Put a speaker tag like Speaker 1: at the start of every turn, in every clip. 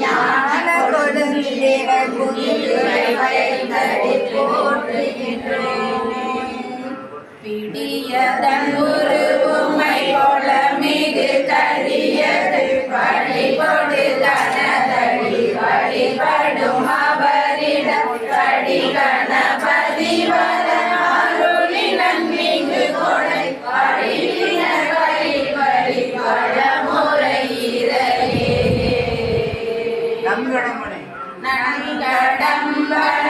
Speaker 1: ஞான கொடுந்திட பிடியதன்
Speaker 2: back.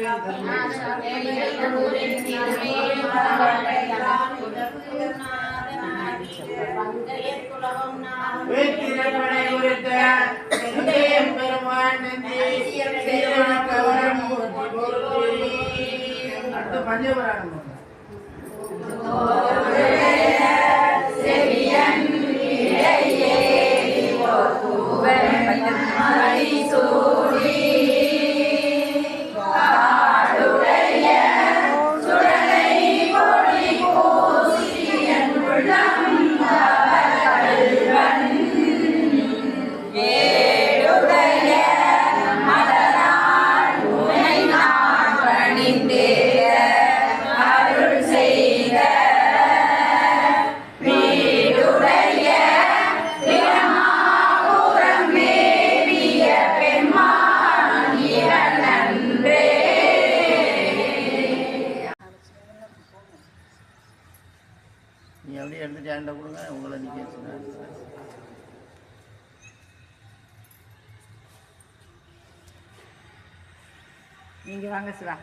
Speaker 2: தெளிவு செவியன் இடையே வேற்றிரப்படை உரைத்த எந்தையம் நீ அப்படியே எடுத்துட்டு ஆண்ட கொடுங்க உங்களை நிக்க வச்சுக்கிறேன்.
Speaker 3: நீங்க வாங்க சிவா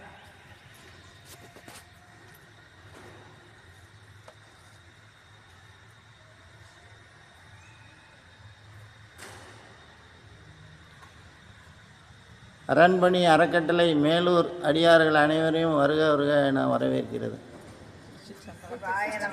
Speaker 2: அரண்மனை அறக்கட்டளை மேலூர் அடியார்கள் அனைவரையும் வருக வருக என வரவேற்கிறது
Speaker 4: Bye.